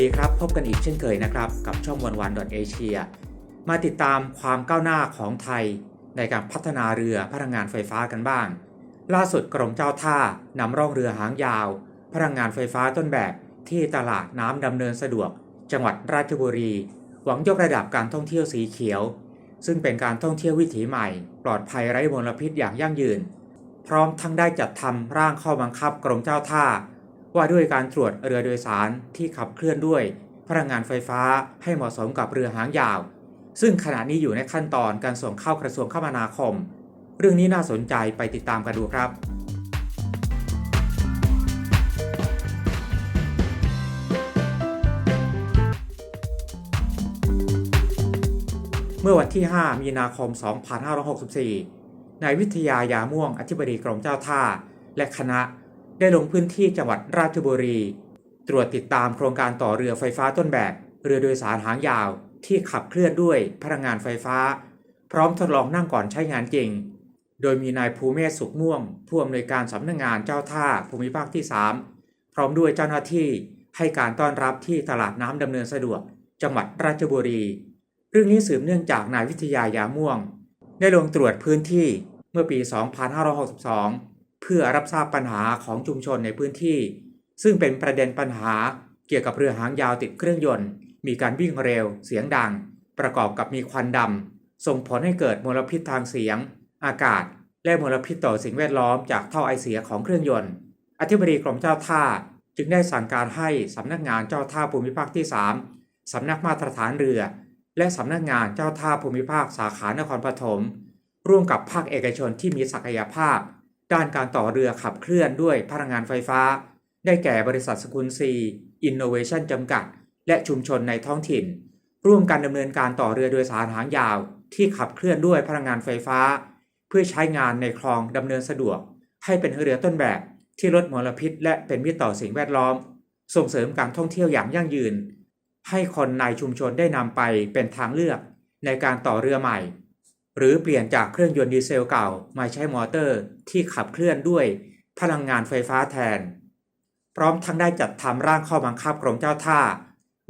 ดีครับ พบกันอีกเช่นเคยนะครับ กับช่องวันวันดอทเอเชียมาติดตามความก้าวหน้าของไทย ในการพัฒนาเรือพลังงานไฟฟ้ากันบ้าง ล่าสุดกรมเจ้าท่านำร่องเรือหางยาว พลังงานไฟฟ้าต้นแบบที่ตลาดน้ำดำเนินสะดวก จังหวัดราชบุรี หวังยกระดับการท่องเที่ยวสีเขียว ซึ่งเป็นการท่องเที่ยววิถีใหม่ ปลอดภัยไร้มลพิษอย่างยั่งยืน พร้อมทั้งได้จัดทำร่างข้อบังคับกรมเจ้าท่า ว่าด้วยการตรวจเรือโดยสารที่ขับเคลื่อนด้วย พลังงานไฟฟ้าให้เหมาะสมกับเรือหางยาว ซึ่งขณะนี้อยู่ในขั้นตอนการส่งเข้ากระทรวงคมนาคม เรื่องนี้น่าสนใจไปติดตามกันดูครับเมื่อวันที่ 5 มีนาคม 2564 นายวิทยายาม่วงอธิบดีกรมเจ้าท่า และคณะ ได้ลงพื้นที่จังหวัดราชบุรี ตรวจติดตามโครงการต่อเรือไฟฟ้าต้นแบบ เรือโดยสารหางยาวที่ขับเคลื่อนด้วยพลังงานไฟฟ้า พร้อมทดลองนั่งก่อนใช้งานจริง โดยมีนายภูเมศสุขม่วง ผู้อำนวยการสำนักงงานเจ้าท่าภูมิภาคที่ 3 พร้อมด้วยเจ้าหน้าที่ให้การต้อนรับที่ตลาดน้ำดำเนินสะดวก จังหวัดราชบุรี เรื่องนี้สืบเนื่องจากนายวิทยายาม่วง ได้ลงตรวจพื้นที่เมื่อปี 2562 เพื่อรับทราบปัญหาของชุมชนในพื้นที่ ซึ่งเป็นประเด็นปัญหาเกี่ยวกับเรือหางยาวติดเครื่องยนต์ มีการวิ่งเร็ว เสียงดัง ประกอบกับมีควันดำ ส่งผลให้เกิดมลพิษทางเสียง อากาศ และมลพิษต่อสิ่งแวดล้อมจากท่อไอเสียของเครื่องยนต์ อธิบดีกรมเจ้าท่าจึงได้สั่งการให้สำนักงานเจ้าท่าภูมิภาคที่ 3 สำนักมาตรฐานเรือ และสำนักงานเจ้าท่าภูมิภาคสาขานครปฐมร่วมกับภาคเอกชนที่มีศักยภาพ ด้านการต่อเรือขับเคลื่อนด้วยพลังงานไฟฟ้า ได้แก่บริษัทสกุลซีอินโนเวชันจำกัด และชุมชนในท้องถิ่น ร่วมกันดำเนินการต่อเรือโดยสารหางยาว ที่ขับเคลื่อนด้วยพลังงานไฟฟ้า เพื่อใช้งานในคลองดำเนินสะดวก ให้เป็นเรือต้นแบบที่ลดมลพิษ และเป็นมิตรต่อสิ่งแวดล้อม ส่งเสริมการท่องเที่ยวอย่างยั่งยืน ให้คนในชุมชนได้นำไปเป็นทางเลือก ในการต่อเรือใหม่ หรือเปลี่ยนจากเครื่องยนต์ดีเซลเก่ามาใช้มอเตอร์ที่ขับเคลื่อนด้วยพลังงานไฟฟ้าแทน พร้อมทั้งได้จัดทำร่างข้อบังคับกรมเจ้าท่า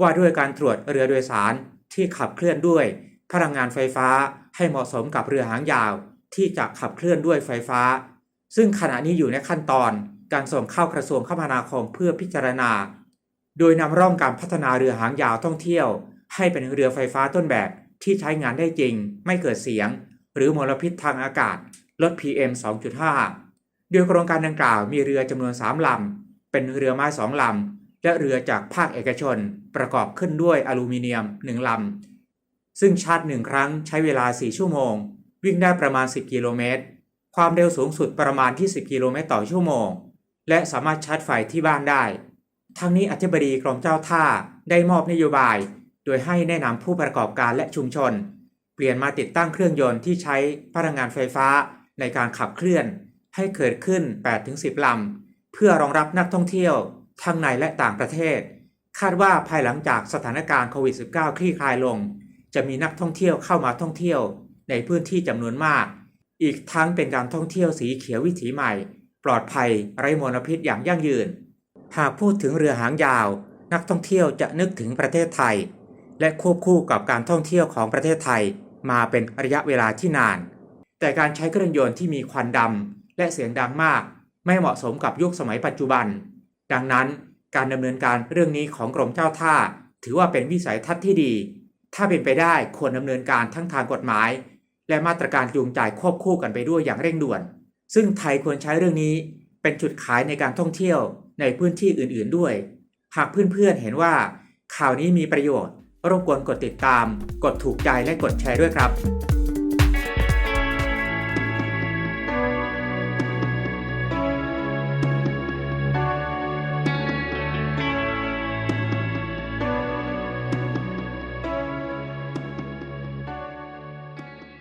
ว่าด้วยการตรวจเรือโดยสารที่ขับเคลื่อนด้วย พลังงานไฟฟ้าให้เหมาะสมกับเรือหางยาว ที่จะขับเคลื่อนด้วยไฟฟ้า ซึ่งขณะนี้อยู่ในขั้นตอนการส่งเข้ากระทรวงคมนาคมเพื่อพิจารณา โดยนำร่องการพัฒนาเรือหางยาวท่องเที่ยว ให้เป็นเรือไฟฟ้าต้นแบบ ที่ใช้งานได้จริง ไม่เกิดเสียง หรือมลพิษทางอากาศ ลด PM 2.5 โดยโครงการดังกล่าวมีเรือจำนวน 3 ลำ เป็นเรือไม้ 2 ลำ และเรือจากภาคเอกชน ประกอบขึ้นด้วยอลูมิเนียม 1 ลำ ซึ่งชาร์จหนึ่งครั้งใช้เวลา 4 ชั่วโมง วิ่งได้ประมาณ 10 กิโลเมตร ความเร็วสูงสุดประมาณที่10กิโลเมตรต่อชั่วโมง และสามารถชาร์จไฟที่บ้านได้ทั้งนี้อธิบดีกรมเจ้าท่าได้มอบนโยบาย โดยให้แนะนำผู้ประกอบการและชุมชน เปลี่ยนมาติดตั้งเครื่องยนต์ที่ใช้พลังงานไฟฟ้าในการขับเคลื่อน ให้เกิดขึ้น 8-10 ลำ เพื่อรองรับนักท่องเที่ยวทั้งในและต่างประเทศ คาดว่าภายหลังจากสถานการณ์โควิด -19 คลี่คลายลง จะมีนักท่องเที่ยวเข้ามาท่องเที่ยว ในพื้นที่จำนวนมาก อีกทั้งเป็นการท่องเที่ยวสีเขียววิถีใหม่ ปลอดภัยไร้มลพิษอย่างยั่งยืน หากพูดถึงเรือหางยาว นักท่องเที่ยวจะนึกถึงประเทศไทย และควบคู่กับการท่องเที่ยวของประเทศไทยมาเป็นระยะเวลาที่นาน แต่การใช้เครื่องยนต์ที่มีควันดำและเสียงดังมาก ไม่เหมาะสมกับยุคสมัยปัจจุบัน ดังนั้นการดำเนินการเรื่องนี้ของกรมเจ้าท่า ถือว่าเป็นวิสัยทัศน์ที่ดี ถ้าเป็นไปได้ควรดำเนินการทั้งทางกฎหมาย และมาตรการจูงใจควบคู่กันไปด้วยอย่างเร่งด่วน ซึ่งไทยควรใช้เรื่องนี้เป็นจุดขายในการท่องเที่ยวในพื้นที่อื่น ๆด้วย หากเพื่อนๆเห็นว่าข่าวนี้มีประโยชน์ รบกวนกดติดตาม กดถูกใจและกดแชร์ด้วยครับ